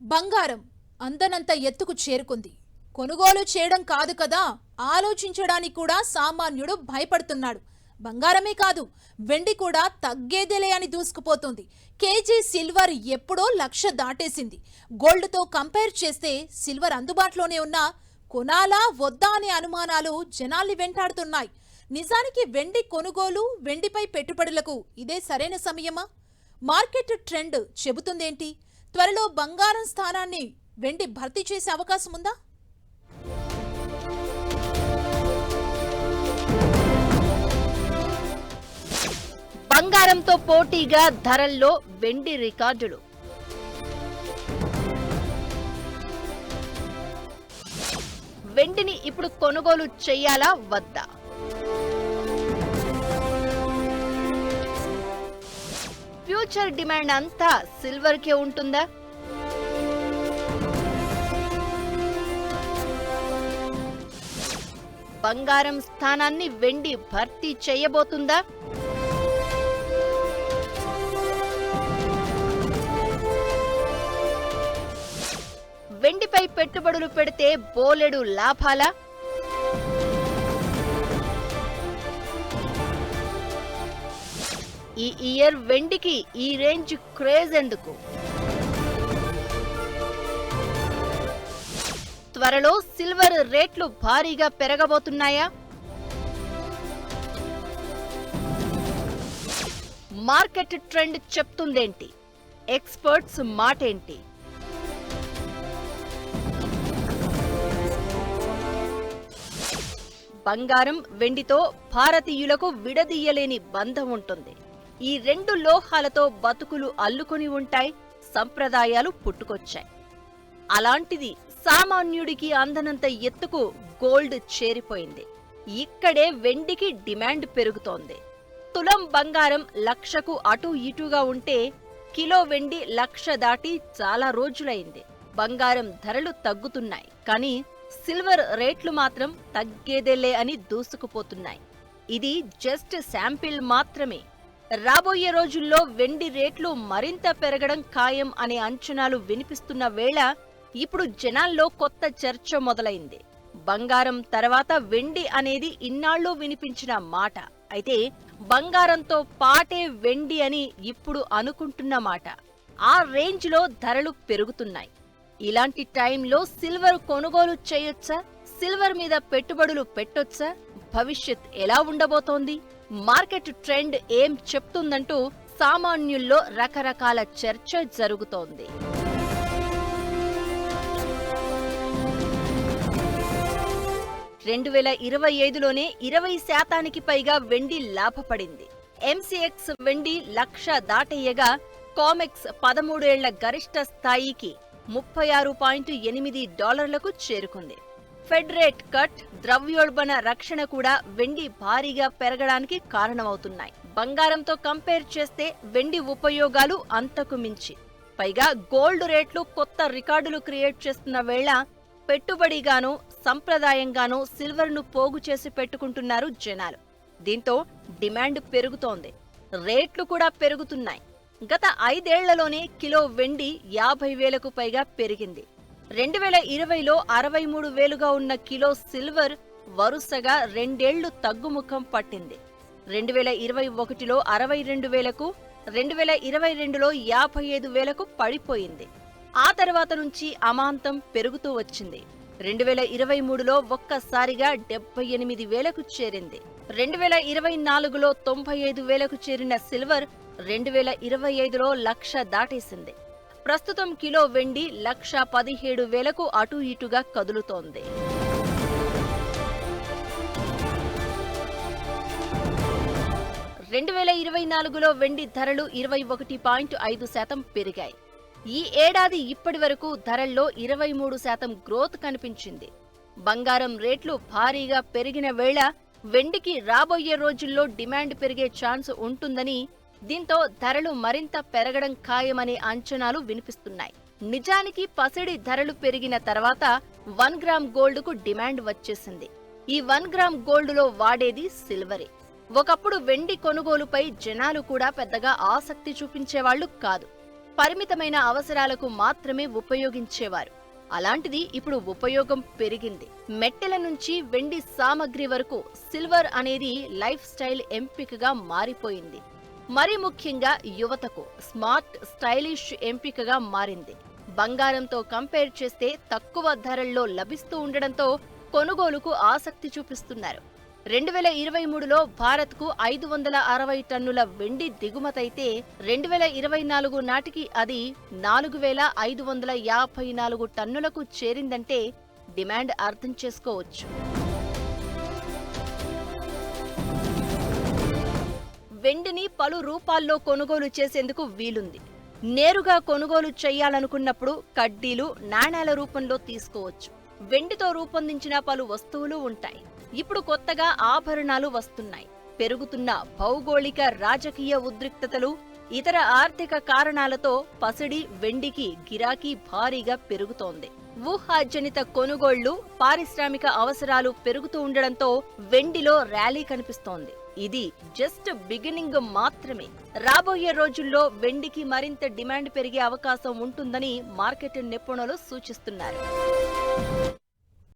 బంగారం అందనంత ఎత్తుకు చేరుకుంది. కొనుగోలు చేయడం కాదు కదా ఆలోచించడానికి కూడా సామాన్యుడు భయపడుతున్నాడు. బంగారమే కాదు వెండి కూడా తగ్గేదేలే అని దూసుకుపోతుంది. కేజీ సిల్వర్ ఎప్పుడో లక్ష దాటేసింది. గోల్డ్తో కంపేర్ చేస్తే సిల్వర్ అందుబాటులోనే ఉన్నా కొనాలా వద్దా అనే అనుమానాలు జనాల్ని వెంటాడుతున్నాయి. నిజానికి వెండి కొనుగోలు వెండిపై పెట్టుబడులకు ఇదే సరైన సమయమా? మార్కెట్ ట్రెండ్ చెబుతుందేంటి? త్వరలో బంగారం స్థానాన్ని వెండి భర్తీ చేసే అవకాశం ఉందా? బంగారంతో పోటీగా ధరల్లో వెండి రికార్డులు. వెండిని ఇప్పుడు కొనుగోలు చెయ్యాలా వద్దా? ఫ్యూచర్ డిమాండ్ అంతా సిల్వర్ కే ఉంటుందా? బంగారం స్థానాన్ని వెండి భర్తీ చేయబోతుందా? వెండిపై పెట్టుబడులు పెడితే బోలెడు లాభాలా? ఈ ఇయర్ వెండికి ఈ రేంజ్ క్రేజ్ ఎందుకు? త్వరలో సిల్వర్ రేట్లు భారీగా పెరగబోతున్నాయా? మార్కెట్ ట్రెండ్ చెప్తుందేంటి? ఎక్స్పర్ట్స్ మాటేంటి? బంగారం వెండితో భారతీయులకు విడదీయలేని బంధం ఉంటుంది. ఈ రెండు లోహాలతో బతుకులు అల్లుకొని ఉంటాయి సంప్రదాయాలు పుట్టుకొచ్చాయి. అలాంటిది సామాన్యుడికి అందనంత ఎత్తుకు గోల్డ్ చేరిపోయింది. ఇక్కడే వెండికి డిమాండ్ పెరుగుతోంది. తులం బంగారం లక్షకు అటు ఇటుగా ఉంటే కిలో వెండి లక్ష దాటి చాలా రోజులైంది. బంగారం ధరలు తగ్గుతున్నాయి కానీ సిల్వర్ రేట్లు మాత్రం తగ్గేదేలే అని దూసుకుపోతున్నాయి. ఇది జస్ట్ శాంపిల్ మాత్రమే. రాబోయే రోజుల్లో వెండి రేట్లు మరింత పెరగడం ఖాయం అనే అంచనాలు వినిపిస్తున్న వేళ ఇప్పుడు జనాల్లో కొత్త చర్చ మొదలైంది. బంగారం తర్వాత వెండి అనేది ఇన్నాళ్ళు వినిపించిన మాట. అయితే బంగారంతో పాటే వెండి అని ఇప్పుడు అనుకుంటున్న మాట. ఆ రేంజ్లో ధరలు పెరుగుతున్నాయి. ఇలాంటి టైంలో సిల్వర్ కొనుగోలు చేయొచ్చా? సిల్వర్ మీద పెట్టుబడులు పెట్టొచ్చా? భవిష్యత్ ఎలా ఉండబోతోంది? మార్కెట్ ట్రెండ్ ఏం చెప్తుందంటూ సామాన్యుల్లో రకరకాల చర్చ జరుగుతోంది. రెండు వేల ఇరవై ఐదులోనే ఇరవై శాతానికి పైగా వెండి లాభపడింది. ఎంసీఎక్స్ వెండి లక్ష దాటేయగా కామెక్స్ పదమూడేళ్ళ గరిష్ట స్థాయికి ముప్పై ఆరు పాయింట్ ఎనిమిది డాలర్లకు చేరుకుంది. ఫెడ్ రేట్ కట్ ద్రవ్యోల్బణ రక్షణ కూడా వెండి భారీగా పెరగడానికి కారణమవుతున్నాయి. బంగారంతో కంపేర్ చేస్తే వెండి ఉపయోగాలు అంతకు మించి. పైగా గోల్డ్ రేట్లు కొత్త రికార్డులు క్రియేట్ చేస్తున్న వేళ పెట్టుబడిగానూ సంప్రదాయంగానూ సిల్వర్ను పోగు చేసి పెట్టుకుంటున్నారు జనాలు. దీంతో డిమాండ్ పెరుగుతోంది. రేట్లు కూడా పెరుగుతున్నాయి. గత ఐదేళ్ళలోనే కిలో వెండి యాభై వేలకు పైగా పెరిగింది. రెండు వేల ఇరవైలో అరవై మూడు వేలుగా ఉన్న కిలో సిల్వర్ వరుసగా రెండేళ్ళు తగ్గుముఖం పట్టింది. రెండు వేల ఇరవై ఒకటిలో అరవై రెండు వేలకు రెండు వేల ఇరవై రెండులో యాభై ఐదు వేలకు పడిపోయింది. ఆ తర్వాత నుంచి అమాంతం పెరుగుతూ వచ్చింది. రెండు వేల ఇరవై మూడులో ఒక్కసారిగా డెబ్బై ఎనిమిది వేలకు చేరింది. రెండు వేల ఇరవై నాలుగులో తొంభై ఐదు వేలకు చేరిన సిల్వర్ రెండు వేల ఇరవై ఐదులో లక్ష దాటేసింది. ప్రస్తుతం కిలో వెండి లక్ష పదిహేడు వేలకు అటు ఇటుగా కదులుతోంది. రెండు వేల ఇరవై నాలుగులో వెండి ధరలు ఇరవై ఒకటి పాయింట్ ఐదు శాతం పెరిగాయి. ఈ ఏడాది ఇప్పటి వరకు ధరల్లో ఇరవై మూడు శాతం గ్రోత్ కనిపించింది. బంగారం రేట్లు భారీగా పెరిగిన వేళ వెండికి రాబోయే రోజుల్లో డిమాండ్ పెరిగే ఛాన్స్ ఉంటుందని దీంతో ధరలు మరింత పెరగడం ఖాయమనే అంచనాలు వినిపిస్తున్నాయి. నిజానికి పసిడి ధరలు పెరిగిన తర్వాత వన్ గ్రామ్ గోల్డ్కు డిమాండ్ వచ్చేసింది. ఈ వన్ గ్రామ్ గోల్డ్లో వాడేది సిల్వరే. ఒకప్పుడు వెండి కొనుగోలుపై జనాలు కూడా పెద్దగా ఆసక్తి చూపించేవాళ్ళు కాదు. పరిమితమైన అవసరాలకు మాత్రమే ఉపయోగించేవారు. అలాంటిది ఇప్పుడు ఉపయోగం పెరిగింది. మెట్టెల నుంచి వెండి సామగ్రి వరకు సిల్వర్ అనేది లైఫ్ స్టైల్ ఎంపికగా మారిపోయింది. మరి ముఖ్యంగా యువతకు స్మార్ట్ స్టైలిష్ ఎంపికగా మారింది. బంగారంతో కంపేర్ చేస్తే తక్కువ ధరల్లో లభిస్తూ ఉండడంతో కొనుగోలుకు ఆసక్తి చూపిస్తున్నారు. రెండు వేల ఇరవై మూడులో భారత్కు ఐదు వందల అరవై టన్నుల వెండి దిగుమతైతే రెండు వేల ఇరవై నాలుగు నాటికి అది నాలుగు వేల ఐదు వందల యాభై నాలుగు టన్నులకు చేరిందంటే డిమాండ్ అర్థం చేసుకోవచ్చు. వెండిని పలు రూపాల్లో కొనుగోలు చేసేందుకు వీలుంది. నేరుగా కొనుగోలు చేయాలనుకున్నప్పుడు కడ్డీలు నాణేల రూపంలో తీసుకోవచ్చు. వెండితో రూపొందించిన పలు వస్తువులు ఉంటాయి. ఇప్పుడు కొత్తగా ఆభరణాలు వస్తున్నాయి. పెరుగుతున్న భౌగోళిక రాజకీయ ఉద్రిక్తతలు ఇతర ఆర్థిక కారణాలతో పసిడి వెండికి గిరాకీ భారీగా పెరుగుతోంది. ఊహాజనిత కొనుగోళ్ళు పారిశ్రామిక అవసరాలు పెరుగుతూ ఉండడంతో వెండిలో ర్యాలీ కనిపిస్తోంది. ఇది జస్ట్ బిగినింగ్ మాత్రమే. రాబోయే రోజుల్లో వెండికి మరింత డిమాండ్ పెరిగే అవకాశం ఉంటుందని మార్కెట్ నిపుణులు సూచిస్తున్నారు.